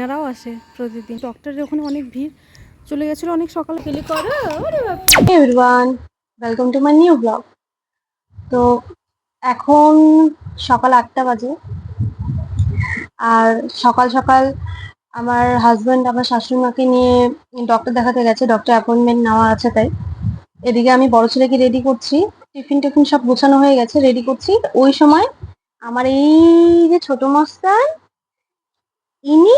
এনারাও আসে প্রতিদিন। ডক্টরের ওখানে অনেক ভিড়। চলে গেছিল অনেক সকালে। ফেলি করো ওরে welcome to my new vlog. তো এখন সকাল আটটা বাজে। আর সকাল সকাল আমার হাজবেন্ড আমার শাশুড়ি মাকে নিয়ে ডক্টর দেখাতে গেছে। ডক্টর অ্যাপয়েন্টমেন্ট নেওয়া আছে তাই। এদিকে আমি বড় ছেলেকে রেডি করছি। টিফিন টিফিন সব গোছানো হয়ে গেছে রেডি করছি। ওই সময় আমার এই যে ছোট মস্তান, ইনি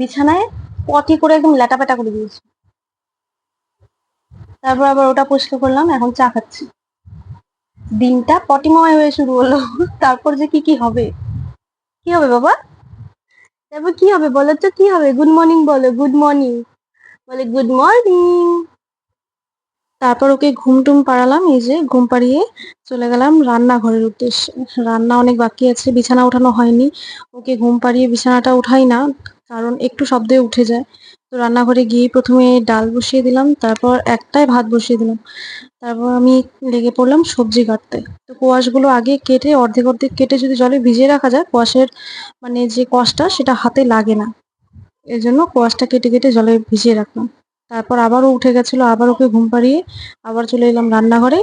বিছানায় পটি করে একদম ল্যাটাপাটা করে দিয়েছে। তারপর আবার ওটা পরিষ্কার করলাম, এখন চা খাচ্ছি। দিনটা পটিময় হয়ে শুরু হলো, তারপর যে কি কি হবে? কি হবে বাবা? তারপর কি হবে বলো তো, কি হবে? গুড মর্নিং বলো গুড মর্নিং বলে গুড মর্নিং তারপর ওকে ঘুম টুম পাড়ালাম, এই যে ঘুম পাড়িয়ে চলে গেলাম রান্নাঘরের উদ্দেশ্যে। রান্না অনেক বাকি আছে, বিছানা ওঠানো হয়নি। ওকে ঘুম পাড়িয়ে বিছানাটা উঠাই না কারণ একটু শব্দে উঠে যায়। তো রান্নাঘরে গিয়ে প্রথমে ডাল বসিয়ে দিলাম, তারপর একটাই ভাত বসিয়ে দিলাম। তারপর আমি লেগে পড়লাম সবজি কাটতে। তো কোয়াশগুলো আগে কেটে, অর্ধেক অর্ধেক কেটে যদি জলে ভিজিয়ে রাখা যায়, কোয়াশের মানে যে কষটা সেটা হাতে লাগে না। এই জন্য কোয়াশটা কেটে কেটে জলে ভিজিয়ে রাখলাম। তারপর আবারও উঠে গেছিল আবার ওকে ঘুম পাড়িয়ে আবার চলে এলাম রান্নাঘরে।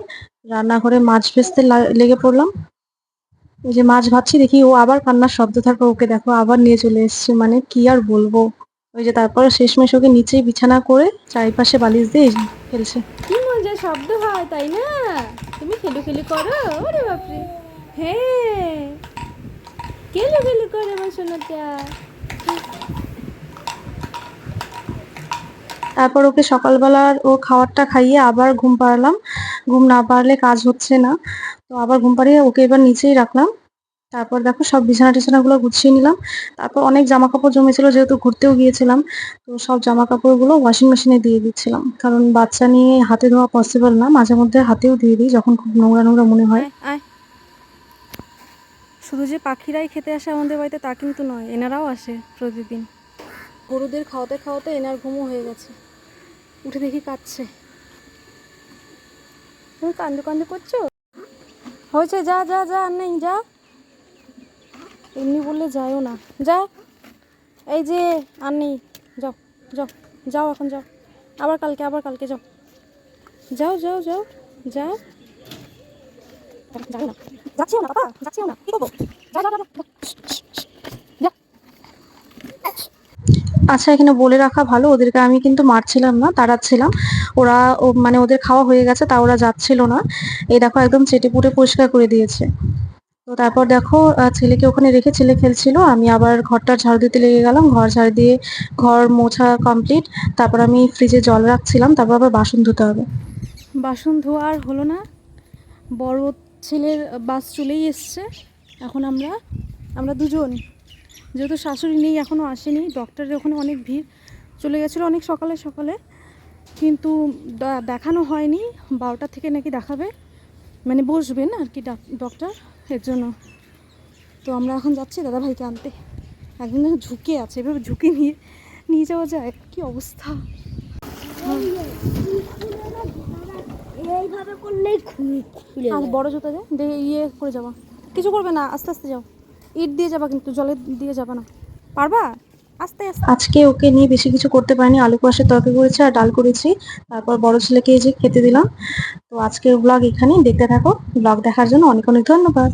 রান্নাঘরে মাছ ভেজতে লেগে পড়লাম। যে মাছ ভাবছি দেখি, ও আবার কান্নার শব্দ থাকে ওকে দেখো আবার নিয়ে চলে এসছে মানে কি আর বলব? ওই যে তারপরে শেষমেশ ওকে নিচেই বিছানা করে চারিপাশে বালিশ দিয়ে খেলছে কি মজা শব্দ হয়, তাই না? তুমি খেলু খেলু করো, ওরে বাপরে। হ্যাঁ। খেলু খেলু করে আমার সোনাটা তারপর ওকে সকালবেলার ও খাবারটা খাইয়ে আবার ঘুম পাড়ালাম। ঘুম না পারলে কাজ হচ্ছে না। তো আবার ঘুম পাড়িয়ে ওকে এবার নিচেই রাখলাম। তারপর দেখো সব বিছানা টিছানাগুলো গুছিয়ে নিলাম। তারপর অনেক জামা কাপড় জমেছিল, যেহেতু ঘুরতেও গিয়েছিলাম, তো সব জামা কাপড়গুলো ওয়াশিং মেশিনে দিয়ে দিচ্ছিলাম। কারণ বাচ্চা নিয়ে হাতে ধোয়া পসিবল না, মাঝে মধ্যে হাতেও দিয়ে দিই যখন খুব নোংরা নোংরা মনে হয়। শুধু যে পাখিরাই খেতে আসে আমাদের বাড়িতে তা কিন্তু নয়, এনারাও আসে প্রতিদিন। গরুদের খাওয়াতে খাওয়াতে এনার ঘুমও হয়ে গেছে। উঠে দেখি কাঁদছে। তুমি কান্দে কান্দে করছ? হয়েছে, যা যা যা, আর নেই, যা। এমনি বললে যায়ও না। যা, এই যে, আর নেই। যাও যাও যাও এখন, যাও। আবার কালকে আবার কালকে যাও। যাও যাও যাও যাও যাও না যাচ্ছিও না। না কি করব? যা যা যা যা। যা। আচ্ছা এখানে বলে রাখা ভালো। ওদেরকে আমি কিন্তু মারছিলাম না, তাড়াচ্ছিলাম। ওরা মানে ওদের খাওয়া হয়ে গেছে, তা ওরা যাচ্ছিল না। এই দেখো, একদম চেটে পুটে পরিষ্কার করে দিয়েছে। তো তারপর দেখো ছেলেকে ওখানে রেখে ছেলে খেলছিল। আমি আবার ঘরটা ঝাড়ু দিতে লেগে গেলাম। ঘর ঝাড়ু দিয়ে ঘর মোছা কমপ্লিট তারপর আমি ফ্রিজে জল রাখছিলাম। তারপর আবার বাসন ধুতে হবে। বাসন ধোয়া আর হলো না। বড় ছেলের বাস চলেই এসছে। এখন আমরা আমরা দুজন। যেহেতু শাশুড়ি নেই এখনও আসেনি। ডক্টরের ওখানে অনেক ভিড়। চলে গেছিল অনেক সকালে সকালে। কিন্তু দেখানো হয়নি। বারোটা থেকে নাকি দেখাবে। মানে বসবেন আর কি ডাক- ডক্টর এর জন্য। তো আমরা এখন যাচ্ছি দাদা ভাইকে আনতে একদিন ঝুঁকে আছে এভাবে ঝুঁকে নিয়ে নিয়ে যাওয়া যায়? কি অবস্থা? আর বড় জুতা যা দিয়ে ইয়ে করে যাবা কিছু করবে না আস্তে আস্তে যাও। ইট দিয়ে যাবা কিন্তু জলে দিয়ে যাবা না। পারবা? আস্তে আস্তে। আজকে ওকে নিয়ে বেশি কিছু করতে পারিনি, আলু কুয়াশের তরকারি করেছি আর ডাল করেছি, তারপর বড় ছেলেকে যে খেতে দিলাম। তো আজকের ব্লগ এখানেই, দেখতে থাকো ব্লগ দেখার জন্য অনেক অনেক ধন্যবাদ।